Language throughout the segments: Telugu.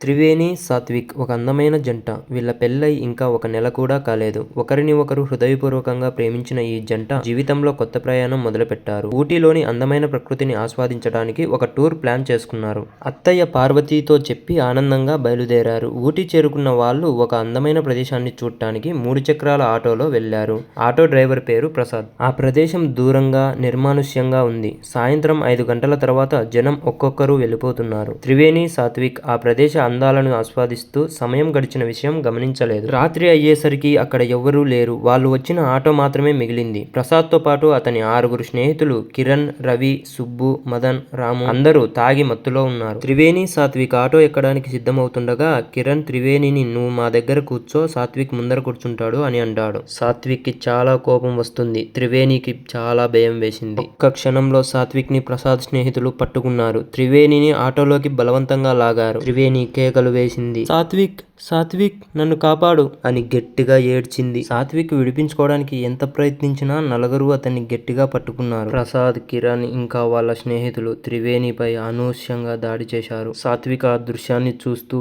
త్రివేణి, సాత్విక్ ఒక అందమైన జంట. వీళ్ళ పెళ్ళై ఇంకా ఒక నెల కూడా కాలేదు. ఒకరిని ఒకరు హృదయపూర్వకంగా ప్రేమించిన ఈ జంట జీవితంలో కొత్త ప్రయాణం మొదలుపెట్టారు. ఊటీలోని అందమైన ప్రకృతిని ఆస్వాదించడానికి ఒక టూర్ ప్లాన్ చేసుకున్నారు. అత్తయ్య పార్వతితో చెప్పి ఆనందంగా బయలుదేరారు. ఊటీ చేరుకున్న వాళ్ళు ఒక అందమైన ప్రదేశాన్ని చూడటానికి మూడు చక్రాల ఆటోలో వెళ్ళారు. ఆటో డ్రైవర్ పేరు ప్రసాద్. ఆ ప్రదేశం దూరంగా, నిర్మానుష్యంగా ఉంది. సాయంత్రం ఐదు గంటల తర్వాత జనం ఒక్కొక్కరు వెళ్ళిపోతున్నారు త్రివేణి, సాత్విక్ ఆ ప్రదేశ అందాలను ఆస్వాదిస్తూ సమయం గడిచిన విషయం గమనించలేదు. రాత్రి అయ్యేసరికి అక్కడ ఎవ్వరూ లేరు. వాళ్ళు వచ్చిన ఆటో మాత్రమే మిగిలింది. ప్రసాద్తో పాటు అతని ఆరుగురు స్నేహితులు కిరణ్, రవి, సుబ్బు, మదన్, రాము అందరూ తాగి మత్తులో ఉన్నారు. త్రివేణి, సాత్విక్ ఆటో ఎక్కడానికి సిద్ధమవుతుండగా కిరణ్ త్రివేణిని నువ్వు మా దగ్గర కూర్చో సాత్విక్ ముందర కూర్చుంటాడు అని అంటాడు. సాత్విక్కి చాలా కోపం వస్తుంది. త్రివేణికి చాలా భయం వేసింది. ఒక్క క్షణంలో సాత్విక్ని ప్రసాద్ స్నేహితులు పట్టుకున్నారు. త్రివేణిని ఆటోలోకి బలవంతంగా లాగారు. త్రివేణి కేకలు వేసింది. సాత్విక్! సాత్విక్! నన్ను కాపాడు! అని గట్టిగా ఏడ్చింది. సాత్విక్ విడిపించుకోవడానికి ఎంత ప్రయత్నించినా నలుగురూ అతన్ని గట్టిగా పట్టుకున్నారు. ప్రసాద్, కిరణ్ ఇంకా వాళ్ళ స్నేహితులు త్రివేణిపై అనూహ్యంగా దాడి చేశారు. సాత్విక్ ఆ దృశ్యాన్ని చూస్తూ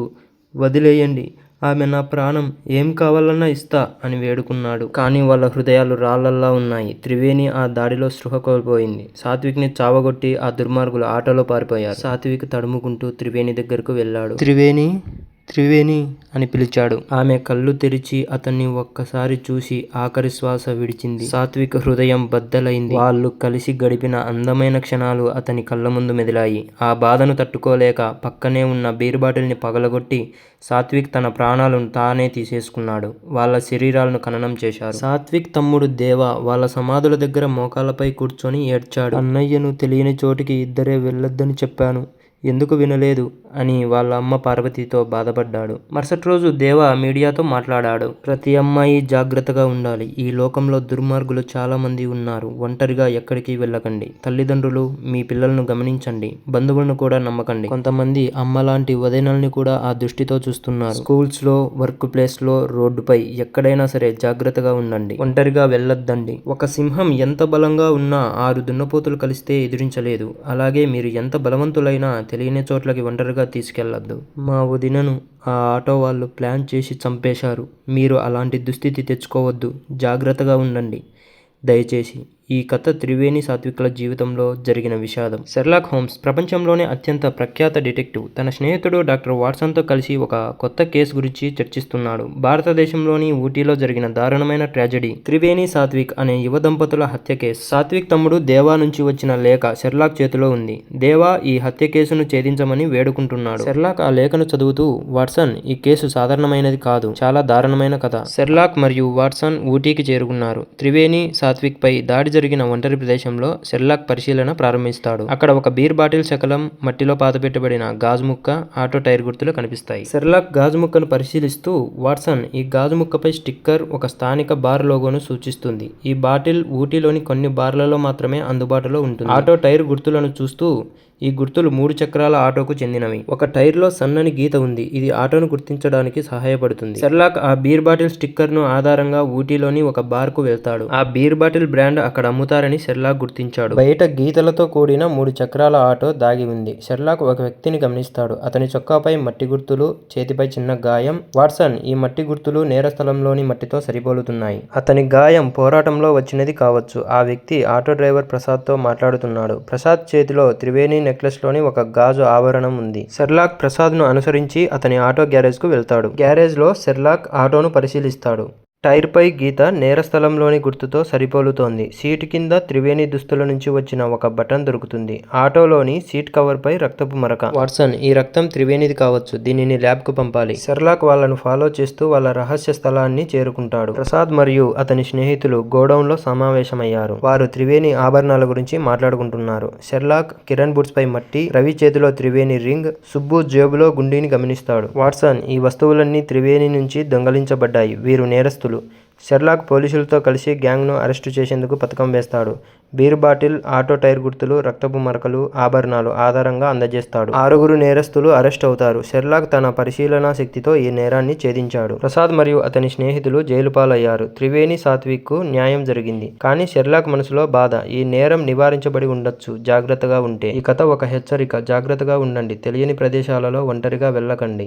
వదిలెయ్యండి. ఆమె నా ప్రాణం. ఏం కావాలన్నా ఇస్తా అని వేడుకున్నాడు. కానీ వాళ్ళ హృదయాలు రాళ్ళల్లా ఉన్నాయి. త్రివేణి ఆ దాడిలో స్పృహ కోల్పోయింది. సాత్విక్ని చావగొట్టి ఆ దుర్మార్గులు ఆటోలో పారిపోయారు. సాత్విక్ తడుముకుంటూ త్రివేణి దగ్గరకు వెళ్ళాడు త్రివేణి త్రివేణీ! అని పిలిచాడు. ఆమె కళ్ళు తెరిచి అతన్ని ఒక్కసారి చూసి ఆఖరి శ్వాస విడిచింది. సాత్విక్ హృదయం బద్దలైంది. వాళ్ళు కలిసి గడిపిన అందమైన క్షణాలు అతని కళ్ళముందు మెదిలాయి. ఆ బాధను తట్టుకోలేక పక్కనే ఉన్న బీర్ బాటిల్ని పగలగొట్టి సాత్విక్ తన ప్రాణాలను తానే తీసేసుకున్నాడు. వాళ్ళ శరీరాలను ఖననం చేశారు. సాత్విక్ తమ్ముడు దేవ వాళ్ళ సమాధుల దగ్గర మోకాళ్ళపై కూర్చుని ఏడ్చాడు. అన్నయ్యను తెలియని చోటికి ఇద్దరే వెళ్ళొద్దని చెప్పాను. ఎందుకు వినలేదు? అని వాళ్ళ అమ్మ పార్వతితో బాధపడ్డాడు. మరుసటి రోజు దేవ మీడియాతో మాట్లాడాడు. ప్రతి అమ్మాయి జాగ్రత్తగా ఉండాలి. ఈ లోకంలో దుర్మార్గులు చాలామంది ఉన్నారు. ఒంటరిగా ఎక్కడికి వెళ్ళకండి తల్లిదండ్రులు, మీ పిల్లలను గమనించండి. బంధువులను కూడా నమ్మకండి. కొంతమంది అమ్మలాంటి వదినల్ని కూడా ఆ దృష్టితో చూస్తున్నారు. స్కూల్స్లో వర్క్ ప్లేస్లో రోడ్డుపై ఎక్కడైనా సరే జాగ్రత్తగా ఉండండి. ఒంటరిగా వెళ్ళొద్దండి ఒక సింహం ఎంత బలంగా ఉన్నా ఆరు దున్నపోతులు కలిస్తే ఎదిరించలేదు. అలాగే మీరు ఎంత బలవంతులైనా తెలియని చోట్లకి ఒంటరిగా తీసుకెళ్ళొద్దు. మా వదినను ఆ ఆటో వాళ్ళు ప్లాన్ చేసి చంపేశారు. మీరు అలాంటి దుస్థితి తెచ్చుకోవద్దు. జాగ్రత్తగా ఉండండి. దయచేసి ఈ కథ త్రివేణి, సాత్విక్ల జీవితంలో జరిగిన విషాదం. షెర్లాక్ హోమ్స్ ప్రపంచంలోనే అత్యంత ప్రఖ్యాత డిటెక్టివ్ తన స్నేహితుడు డాక్టర్ వాట్సన్తో కలిసి ఒక కొత్త కేసు గురించి చర్చిస్తున్నాడు. భారతదేశంలోని ఊటీలో జరిగిన దారుణమైన ట్రాజెడీ త్రివేణి, సాత్విక్ అనే యువ దంపతుల హత్య కేసు. సాత్విక్ తమ్ముడు దేవా నుంచి వచ్చిన లేఖ షెర్లాక్ చేతిలో ఉంది. దేవా ఈ హత్య కేసును ఛేదించమని వేడుకుంటున్నాడు. షెర్లాక్ ఆ లేఖను చదువుతూ వాట్సన్ ఈ కేసు సాధారణమైనది కాదు. చాలా దారుణమైన కథ. షెర్లాక్ మరియు వాట్సన్ ఊటీకి చేరుకున్నారు. త్రివేణి, సాత్విక్ పై దాడి జరిగిన ఒంటరి ప్రదేశంలో సెర్లాక్ పరిశీలన ప్రారంభిస్తాడు. అక్కడ ఒక బీర్ బాటిల్ శకలం, మట్టిలో పాతిపెట్టబడిన గాజు ముక్క, ఆటో టైర్ గుర్తులు కనిపిస్తాయి. సెర్లాక్ గాజు ముక్కను పరిశీలిస్తూ వాట్సన్ ఈ గాజు ముక్కపై స్టిక్కర్ ఒక స్థానిక బార్ లోగోను సూచిస్తుంది. ఈ బాటిల్ ఊటీలోని కొన్ని బార్లలో మాత్రమే అందుబాటులో ఉంటుంది. ఆటో టైర్ గుర్తులను చూస్తూ ఈ గుర్తులు మూడు చక్రాల ఆటోకు చెందినవి. ఒక టైర్లో సన్నని గీత ఉంది. ఇది ఆటోను గుర్తించడానికి సహాయపడుతుంది. సెర్లాక్ ఆ బీర్ బాటిల్ స్టిక్కర్ను ఆధారంగా ఊటీలోని ఒక బార్కు వెళ్తాడు. ఆ బీర్ బాటిల్ బ్రాండ్ అక్కడ అమ్ముతారని షెర్లాక్ గుర్తించాడు. బయట గీతలతో కూడిన మూడు చక్రాల ఆటో దాగి ఉంది. షెర్లాక్ ఒక వ్యక్తిని గమనిస్తాడు. అతని చొక్కాపై మట్టి గుర్తులు, చేతిపై చిన్న గాయం. వాట్సన్ ఈ మట్టి గుర్తులు నేర స్థలంలోని మట్టితో సరిపోలుతున్నాయి. అతని గాయం పోరాటంలో వచ్చినది కావచ్చు. ఆ వ్యక్తి ఆటో డ్రైవర్ ప్రసాద్తో మాట్లాడుతున్నాడు. ప్రసాద్ చేతిలో త్రివేణి నెక్లెస్లోని ఒక గాజు ఆభరణం ఉంది. షెర్లాక్ ప్రసాద్ను అనుసరించి అతని ఆటో గ్యారేజ్కు వెళ్తాడు. గ్యారేజ్లో షెర్లాక్ ఆటోను పరిశీలిస్తాడు. టైర్పై గీత నేర స్థలంలోని గుర్తుతో సరిపోలుతోంది. సీటు కింద త్రివేణి దుస్తుల నుంచి వచ్చిన ఒక బటన్ దొరుకుతుంది. ఆటోలోని సీట్ కవర్పై రక్తపు మరక. వాట్సన్ ఈ రక్తం త్రివేణిది కావచ్చు. దీనిని ల్యాబ్కు పంపాలి. సెర్లాక్ వాళ్ళను ఫాలో చేస్తూ వాళ్ళ రహస్య స్థలాన్ని చేరుకుంటాడు. ప్రసాద్ మరియు అతని స్నేహితులు గోడౌన్లో సమావేశమయ్యారు. వారు త్రివేణి ఆభరణాల గురించి మాట్లాడుకుంటున్నారు. షెర్లాక్ కిరణ్ బుడ్స్పై మట్టి, రవి చేతిలో త్రివేణి రింగ్, సుబ్బు జేబులో గుండీని గమనిస్తాడు. వాట్సన్ ఈ వస్తువులన్నీ త్రివేణి నుంచి దొంగిలించబడ్డాయి. వీరు పోలీసులు షెర్లాక్ పోలీసులతో కలిసి గ్యాంగ్ను అరెస్టు చేసేందుకు పథకం వేస్తాడు. బీర్ బాటిల్, ఆటో టైర్ గుర్తులు, రక్తపు మరకలు, ఆభరణాలు ఆధారంగా అందజేస్తాడు. ఆరుగురు నేరస్తులు అరెస్ట్ అవుతారు. షెర్లాక్ తన పరిశీలనా శక్తితో ఈ నేరాన్ని ఛేదించాడు. ప్రసాద్ మరియు అతని స్నేహితులు జైలుపాలయ్యారు. త్రివేణి, సాత్విక్కు న్యాయం జరిగింది. కానీ షెర్లాక్ మనసులో బాధ. ఈ నేరం నివారించబడి ఉండొచ్చు జాగ్రత్తగా ఉంటే. ఈ కథ ఒక హెచ్చరిక. జాగ్రత్తగా ఉండండి. తెలియని ప్రదేశాలలో ఒంటరిగా వెళ్ళకండి